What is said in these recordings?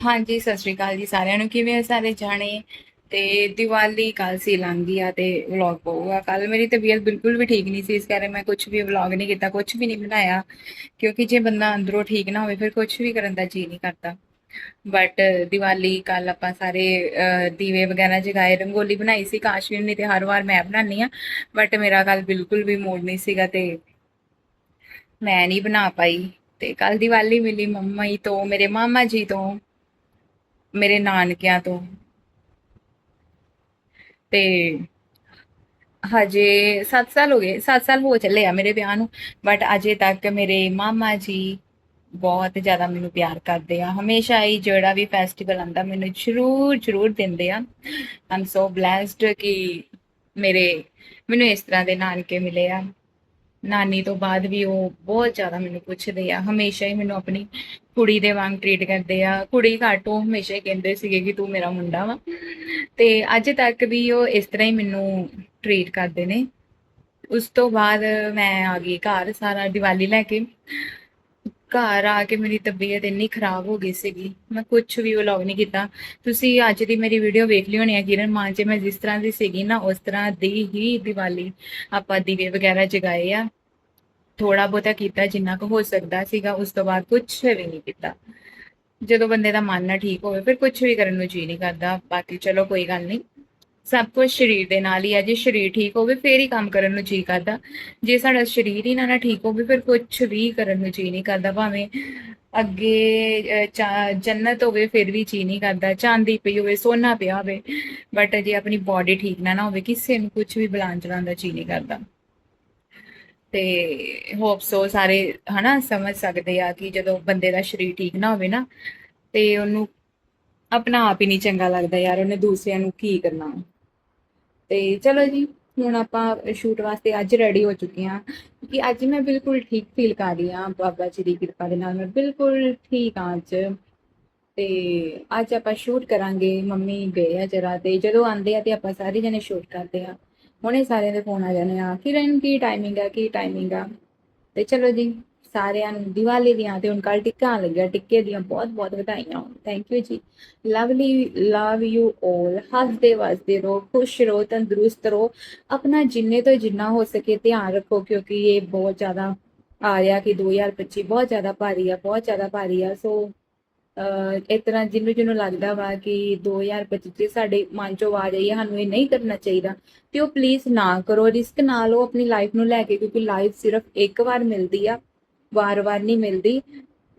ਹਾਂਜੀ ਸਤਿ ਸ਼੍ਰੀ ਅਕਾਲ ਜੀ ਸਾਰਿਆਂ ਨੂੰ। ਕਿਵੇਂ ਆ ਸਾਰੇ ਜਾਣੇ? ਤੇ ਦੀਵਾਲੀ ਕੱਲ ਸੀ ਲੰਘ ਆ ਤੇ ਵਲੌਗ ਪਊਗਾ। ਕੱਲ ਮੇਰੀ ਤਬੀਅਤ ਬਿਲਕੁਲ ਵੀ ਠੀਕ ਨਹੀਂ ਸੀ ਇਸ ਕਰਕੇ ਮੈਂ ਕੁਝ ਵੀ ਵਲੌਗ ਨਹੀਂ ਕੀਤਾ ਕੁਝ ਵੀ ਨਹੀਂ ਬਣਾਇਆ। ਕਿਉਂਕਿ ਜੇ ਬੰਦਾ ਅੰਦਰੋਂ ਠੀਕ ਨਾ ਹੋਵੇ ਫਿਰ ਕੁਝ ਵੀ ਕਰਨ ਦਾ ਜੀ ਨਹੀਂ ਕਰਦਾ। ਬਟ ਦੀਵਾਲੀ ਕੱਲ ਆਪਾਂ ਸਾਰੇ ਅਹ, ਦੀਵੇ ਵਗੈਰਾ ਜਗਾਏ ਰੰਗੋਲੀ ਬਣਾਈ ਸੀ। ਕਾਸ਼ਵੀਰ ਨੇ ਤੇ ਹਰ ਵਾਰ ਮੈਂ ਬਣਾਉਣੀ ਆ ਬਟ ਮੇਰਾ ਕੱਲ ਬਿਲਕੁਲ ਵੀ ਮੂਡ ਨਹੀਂ ਸੀਗਾ ਤੇ ਮੈਂ ਨਹੀਂ ਬਣਾ ਪਾਈ। ਤੇ ਕੱਲ ਦੀਵਾਲੀ ਮਿਲੀ ਮੰਮਾ ਜੀ ਤੋਂ ਮੇਰੇ ਮਾਮਾ ਜੀ ਤੋਂ। ਮੇਰੇ ਨਾਨਕਿਆਂ ਤੋਂ। ਤੇ ਹਜੇ 7 ਸਾਲ ਹੋ ਗਏ 7 ਸਾਲ ਹੋ ਚੱਲੇ ਆ ਮੇਰੇ ਵਿਆਹ ਨੂੰ ਬਟ ਅਜੇ ਤੱਕ ਮੇਰੇ ਮਾਮਾ ਜੀ ਬਹੁਤ ਜ਼ਿਆਦਾ ਮੈਨੂੰ ਪਿਆਰ ਕਰਦੇ ਆ। ਹਮੇਸ਼ਾ ਹੀ ਜਿਹੜਾ ਵੀ ਫੈਸਟੀਵਲ ਆਂਦਾ ਮੈਨੂੰ ਜ਼ਰੂਰ ਜ਼ਰੂਰ ਦਿੰਦੇ ਆ। ਆਮ ਸੋ ਬlesed ਕਿ ਮੇਰੇ, ਮੈਨੂੰ ਇਸ ਤਰ੍ਹਾਂ ਦੇ ਨਾਨਕੇ ਮਿਲੇ ਆ। ਨਾਨੀ ਤੋਂ ਬਾਅਦ ਵੀ ਉਹ ਬਹੁਤ ਜ਼ਿਆਦਾ ਮੈਨੂੰ ਪੁੱਛਦੇ ਆ, ਹਮੇਸ਼ਾ ਹੀ ਮੈਨੂੰ ਆਪਣੀ ਕੁੜੀ ਦੇ ਵਾਂਗ ਟ੍ਰੀਟ ਕਰਦੇ ਆ। ਕੁੜੀ ਘੱਟ, ਉਹ ਹਮੇਸ਼ਾ ਹੀ ਕਹਿੰਦੇ ਸੀਗੇ ਕਿ ਤੂੰ ਮੇਰਾ ਮੁੰਡਾ ਵਾ। ਤੇ ਅੱਜ ਤੱਕ ਵੀ ਉਹ ਇਸ ਤਰ੍ਹਾਂ ਹੀ ਮੈਨੂੰ ਟ੍ਰੀਟ ਕਰਦੇ ਨੇ। ਉਸ ਤੋਂ ਬਾਅਦ ਮੈਂ ਆ ਗਈ ਘਰ ਸਾਰਾ ਦੀਵਾਲੀ ਲੈ ਕੇ। ਘਰ ਆ ਕੇ ਮੇਰੀ ਤਬੀਅਤ ਇੰਨੀ ਖਰਾਬ ਹੋ ਗਈ ਸੀਗੀ, ਮੈਂ ਕੁਝ ਵੀ ਵਲੌਗ ਨਹੀਂ ਕੀਤਾ। ਤੁਸੀਂ ਅੱਜ ਦੀ ਮੇਰੀ ਵੀਡੀਓ ਵੇਖ ਲਈ ਹੋਣੀ ਹੈ ਕਿਰਨ ਮਾਨ ਚ ਮੈਂ ਜਿਸ ਤਰ੍ਹਾਂ ਦੀ ਸੀਗੀ ਨਾ, ਉਸ ਤਰ੍ਹਾਂ ਦੀ ਹੀ ਦੀਵਾਲੀ ਆਪਾਂ ਦੀਵੇ ਵਗੈਰਾ ਜਗਾਏ ਆ। ਥੋੜਾ ਬਹੁਤਾ ਕੀਤਾ ਜਿੰਨਾ ਕੁ ਹੋ ਸਕਦਾ ਸੀਗਾ, ਉਸ ਤੋਂ ਬਾਅਦ ਕੁਝ ਵੀ ਨਹੀਂ ਕੀਤਾ। ਜਦੋਂ ਬੰਦੇ ਦਾ ਮਨ ਨਾ ਠੀਕ ਹੋਵੇ, ਫਿਰ ਕੁਝ ਵੀ ਕਰਨ ਨੂੰ ਜੀ ਨਹੀਂ ਕਰਦਾ। ਬਾਕੀ ਚਲੋ ਕੋਈ ਗੱਲ ਨਹੀਂ। ਸਭ ਕੁਝ ਸਰੀਰ ਦੇ ਨਾਲ ਹੀ ਹੈ ਜੇ ਸਰੀਰ ਠੀਕ ਹੋਵੇ ਫੇਰ ਹੀ ਕੰਮ ਕਰਨ ਨੂੰ ਜੀ ਕਰਦਾ। ਜੇ ਸਾਡਾ ਸਰੀਰ ਹੀ ਨਾ ਨਾ ਠੀਕ ਹੋਵੇ ਫਿਰ ਕੁਝ ਵੀ ਕਰਨ ਨੂੰ ਜੀ ਨਹੀਂ ਕਰਦਾ, ਭਾਵੇਂ ਅੱਗੇ ਜੰਨਤ ਹੋਵੇ ਫਿਰ ਵੀ ਜੀ ਨਹੀਂ ਕਰਦਾ, ਚਾਂਦੀ ਪਈ ਹੋਵੇ, ਸੋਨਾ ਪਿਆ ਹੋਵੇ ਬਟ ਜੇ ਆਪਣੀ ਬਾਡੀ ਠੀਕ ਨਾ ਨਾ ਹੋਵੇ, ਕਿਸੇ ਨੂੰ ਕੁਝ ਵੀ ਬੁਲਾਉਣ ਚਲਾਉਣ ਦਾ ਜੀ ਨਹੀਂ ਕਰਦਾ। ਤੇ ਹੋਪ ਸੋ ਸਾਰੇ ਹਨਾ ਸਮਝ ਸਕਦੇ ਆ ਕਿ ਜਦੋਂ ਬੰਦੇ ਦਾ ਸਰੀਰ ਠੀਕ ਨਾ ਹੋਵੇ ਨਾ, ਤੇ ਉਹਨੂੰ ਆਪਣਾ ਆਪ ਹੀ ਨਹੀਂ ਚੰਗਾ ਲੱਗਦਾ ਯਾਰ, ਉਹਨੇ ਦੂਸਰਿਆਂ ਨੂੰ ਕੀ ਕਰਨਾ। ਤੇ ਚਲੋ ਜੀ, ਹੁਣ ਆਪਾਂ ਸ਼ੂਟ ਵਾਸਤੇ ਅੱਜ ਰੈਡੀ ਹੋ ਚੁੱਕੇ ਹਾਂ ਕਿ ਅੱਜ ਮੈਂ ਬਿਲਕੁਲ ਠੀਕ ਫੀਲ ਕਰ ਰਹੀ ਹਾਂ ਬਾਬਾ ਜੀ ਦੀ ਕਿਰਪਾ ਦੇ ਨਾਲ, ਮੈਂ ਬਿਲਕੁਲ ਠੀਕ ਹਾਂ ਅੱਜ। ਤੇ ਅੱਜ ਆਪਾਂ ਸ਼ੂਟ ਕਰਾਂਗੇ, ਮੰਮੀ ਗਏ ਆ ਜਰਾ ਤੇ, ਜਦੋਂ ਆਉਂਦੇ ਆ ਤੇ ਆਪਾਂ ਸਾਰੇ ਜਣੇ ਸ਼ੂਟ ਕਰਦੇ ਆ। ਹੁਣੇ ਸਾਰਿਆਂ ਦੇ ਫੋਨ ਆ ਜਾਣੇ ਆ, ਕਿਰਨ ਕੀ ਟਾਈਮਿੰਗ ਆ, ਕੀ ਟਾਈਮਿੰਗ ਆ? ਤੇ ਚਲੋ ਜੀ। ਸਾਰਿਆਂ ਨੂੰ ਦੀਵਾਲੀ ਦੀਆਂ ਤੇ ਹੁਣ ਕੱਲ ਟਿੱਕਾ ਲੱਗਿਆ, ਟਿੱਕੇ ਦੀਆਂ ਬਹੁਤ ਬਹੁਤ ਵਧਾਈਆਂ ਹੋਣ। Thank you ji. Lovely love you 올 ਹੱਸਦੇ, ਵਸਦੇ ਰਹੋ, ਖੁਸ਼ ਰਹੋ, ਤੰਦਰੁਸਤ ਰਹੋ। ਆਪਣਾ ਜਿੰਨੇ ਤੋਂ ਜਿੰਨਾ ਹੋ ਸਕੇ ਧਿਆਨ ਰੱਖੋ, ਕਿਉਂਕਿ ਇਹ ਬਹੁਤ ਜ਼ਿਆਦਾ ਆ ਰਿਹਾ ਕਿ 2025 ਬਹੁਤ ਜ਼ਿਆਦਾ ਭਾਰੀ ਆ, ਬਹੁਤ ਜ਼ਿਆਦਾ ਭਾਰੀ ਆ। ਸੋ ਇਸ ਤਰ੍ਹਾਂ ਜਿਹਨੂੰ ਜਿਹਨੂੰ ਲੱਗਦਾ ਵਾ ਕਿ 2025 ਚ ਸਾਡੇ ਮਨ ਚੋਂ ਆ ਜਾਈਏ ਸਾਨੂੰ ਇਹ ਨਹੀਂ ਕਰਨਾ ਚਾਹੀਦਾ। ਤੇ ਉਹ ਪਲੀਜ਼ ਨਾ ਕਰੋ ਰਿਸਕ ਨਾ ਲਓ, ਆਪਣੀ ਲਾਈਫ ਨੂੰ ਲੈ ਕੇ, ਕਿਉਂਕਿ ਲਾਈਫ ਸਿਰਫ ਇੱਕ ਵਾਰ ਮਿਲਦੀ ਆ। ਵਾਰ-ਵਾਰ ਨਹੀਂ ਮਿਲਦੀ।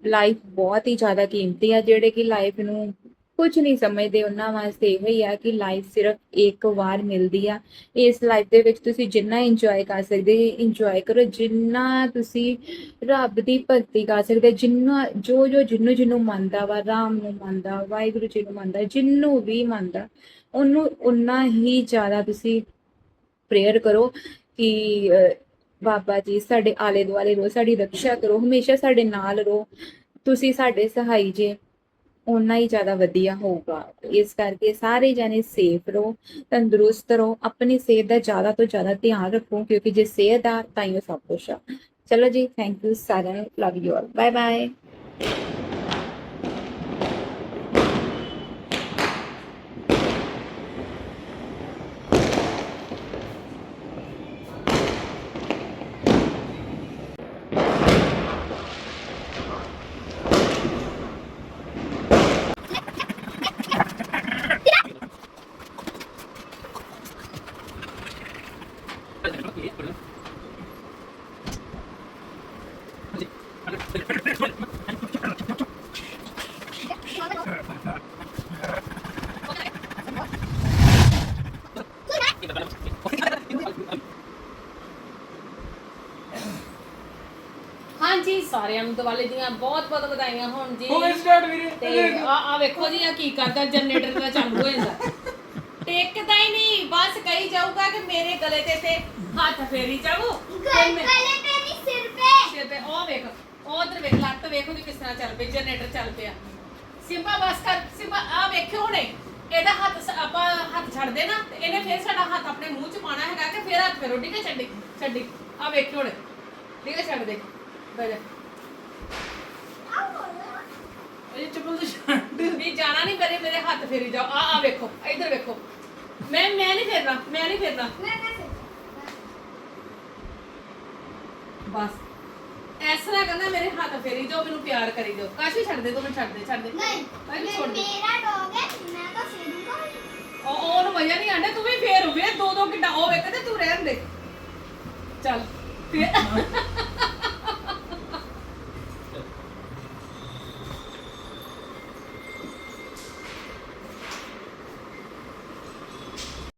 ਲਾਈਫ ਬਹੁਤ ਹੀ ਜ਼ਿਆਦਾ ਕੀਮਤੀ ਆ, ਜਿਹੜੇ ਕਿ ਲਾਈਫ ਨੂੰ ਕੁਝ ਨਹੀਂ ਸਮਝਦੇ। ਉਹਨਾਂ ਵਾਸਤੇ ਇਹੋ ਹੀ ਆ ਕਿ ਲਾਈਫ ਸਿਰਫ ਇੱਕ ਵਾਰ ਮਿਲਦੀ ਆ। ਇਸ ਲਾਈਫ ਦੇ ਵਿੱਚ ਤੁਸੀਂ ਜਿੰਨਾ ਇੰਜੋਏ ਕਰ ਸਕਦੇ ਇੰਜੋਏ ਕਰੋ। ਜਿੰਨਾ ਤੁਸੀਂ ਰੱਬ ਦੀ ਭਗਤੀ ਕਰ ਸਕਦੇ, ਜਿੰਨਾ ਜੋ ਜੋ ਜਿਹਨੂੰ ਜਿਹਨੂੰ ਮੰਨਦਾ ਵਾ, ਰਾਮ ਨੂੰ ਮੰਨਦਾ, ਵਾਹਿਗੁਰੂ ਜੀ ਨੂੰ ਮੰਨਦਾ ਜਿਹਨੂੰ ਵੀ ਮੰਨਦਾ, ਉਹਨੂੰ ਉਨਾ ਹੀ ਜ਼ਿਆਦਾ ਤੁਸੀਂ ਪ੍ਰੇਅਰ ਕਰੋ ਕਿ ਬਾਬਾ ਜੀ, ਸਾਡੇ ਆਲੇ ਦੁਆਲੇ ਰਹੋ, ਸਾਡੀ ਰੱਖਿਆ ਕਰੋ, ਹਮੇਸ਼ਾ ਸਾਡੇ ਨਾਲ ਰਹੋ, ਤੁਸੀਂ ਸਾਡੇ ਸਹਾਈ ਜੇ, ਓਨਾ ਹੀ ਜ਼ਿਆਦਾ ਵਧੀਆ ਹੋਊਗਾ। ਇਸ ਕਰਕੇ ਸਾਰੇ ਜਣੇ ਸੇਫ ਰਹੋ, ਤੰਦਰੁਸਤ ਰਹੋ, ਆਪਣੀ ਸਿਹਤ ਦਾ ਜ਼ਿਆਦਾ ਤੋਂ ਜ਼ਿਆਦਾ ਧਿਆਨ ਰੱਖੋ, ਕਿਉਂਕਿ ਜੇ ਸਿਹਤ ਆ ਤਾਂ ਹੀ ਉਹ ਸਭ ਕੁਛ ਆ। ਚਲੋ ਜੀ ਥੈਂਕ ਯੂ ਸਾਰਿਆਂ ਨੂੰ love you all bye bye ਹਾਂਜੀ ਸਾਰਿਆਂ ਨੂੰ ਦੀਵਾਲੀ ਦੀਆਂ ਬਹੁਤ ਬਹੁਤ ਵਧਾਈਆਂ ਹੋਣ ਜੀ। ਹੋ ਗਈ ਸਟਾਰਟ ਵੀਰੇ ਤੇ ਆ ਆ ਵੇਖੋ ਜੀ ਆ ਕੀ ਕਰਦਾ ਜਨਰੇਟਰ ਦਾ ਚਾਲੂ ਹੋ ਜਾਂਦਾ। ਟੇਕਦਾ ਹੀ ਨਹੀਂ ਬਸ ਕਹੀ ਜਾਊਗਾ ਕਿ ਮੇਰੇ ਗਲੇ ਤੇ ਤੇ ਹੱਥ ਫੇਰੀ ਜਾਵੋ ਗਲੇ ਤੇ ਨਹੀਂ ਸਿਰ पे ਸਿਰ ਤੇ ਉਹ ਵੇਖ। ਉਧਰ ਵੇਖ ਲੱਤ ਵੇਖੋ ਜੀ ਕਿਸ ਤਰ੍ਹਾਂ ਚੱਲ ਪਈ ਜਨਰੇਟਰ ਚੱਲ ਪਿਆ। ਸਿੰਪਾ ਬਸ ਕਰ ਸਿੰਪਾ ਆ ਵੇਖਿਓ ਹੁਣੇ ਇਹਦਾ ਹੱਥ ਸ- ਆਪਾਂ ਹੱਥ ਛੱਡ ਦੇ ਨਾ ਤੇ ਇਹਨੇ ਫਿਰ ਸਾਡਾ ਹੱਥ ਆਪਣੇ ਮੂੰਹ 'ਚ ਪਾਣਾ ਹੈਗਾ ਕਿ ਫਿਰ ਹੱਥ ਫੇਰੋ ਠੀਕ ਹੈ ਛੱਡੀ। ਛੱਡੀ ਆ ਵੇਖਿਓ ਹੁਣੇ ਠੀਕ ਹੈ ਛੱਡ ਦੇ ਬੈ ਜਾ। ਇਹ ਚੱਪਲ ਤੋਂ ਛੱਡ। ਨਹੀਂ ਜਾਣਾ ਨਹੀਂ ਮੇਰੇ ਮੇਰੇ ਹੱਥ ਫੇਰੀ ਜਾਓ। ਆ ਆ ਵੇਖੋ ਇੱਧਰ ਵੇਖੋ। ਮੈਂ ਮੈਂ ਨਹੀਂ ਫੇਰਨਾ ਮੈਂ ਨਹੀਂ ਫੇਰਨਾ। ਬਸ। ਇਸ ਤਰ੍ਹਾਂ ਕਰਨਾ ਮੇਰੇ ਹੱਥ ਫੇਰੀ ਜਾਓ ਮੈਨੂੰ ਪਿਆਰ ਕਰੀ ਜਾਓ ਕਾਸ਼ੀ ਛੱਡ ਦੇ ਤੂੰ ਮੈਨੂੰ ਛੱਡ ਦੇ ਛੱਡ ਦੇ। ਨਹੀਂ ਭਾਈ ਮੈਂ- ਛੋੜ ਦੇ। ਮੇਰਾ ਡੌਗ ਹੈ ਮੈਂ ਤਾਂ ਫੇਰੂੰਗਾ ਉਹ ਉਹਨੂੰ ਮਜ਼ਾ ਨਹੀਂ ਆਂਦਾ ਤੂੰ ਵੀ ਫੇਰ ਹੋਵੇ ਦੋ ਦੋ ਕਿੱਡਾ ਉਹ ਵੇਖ ਤੇ ਤੂੰ ਰਹਿਣ ਦੇ। ਚੱਲ ਫੇਰ।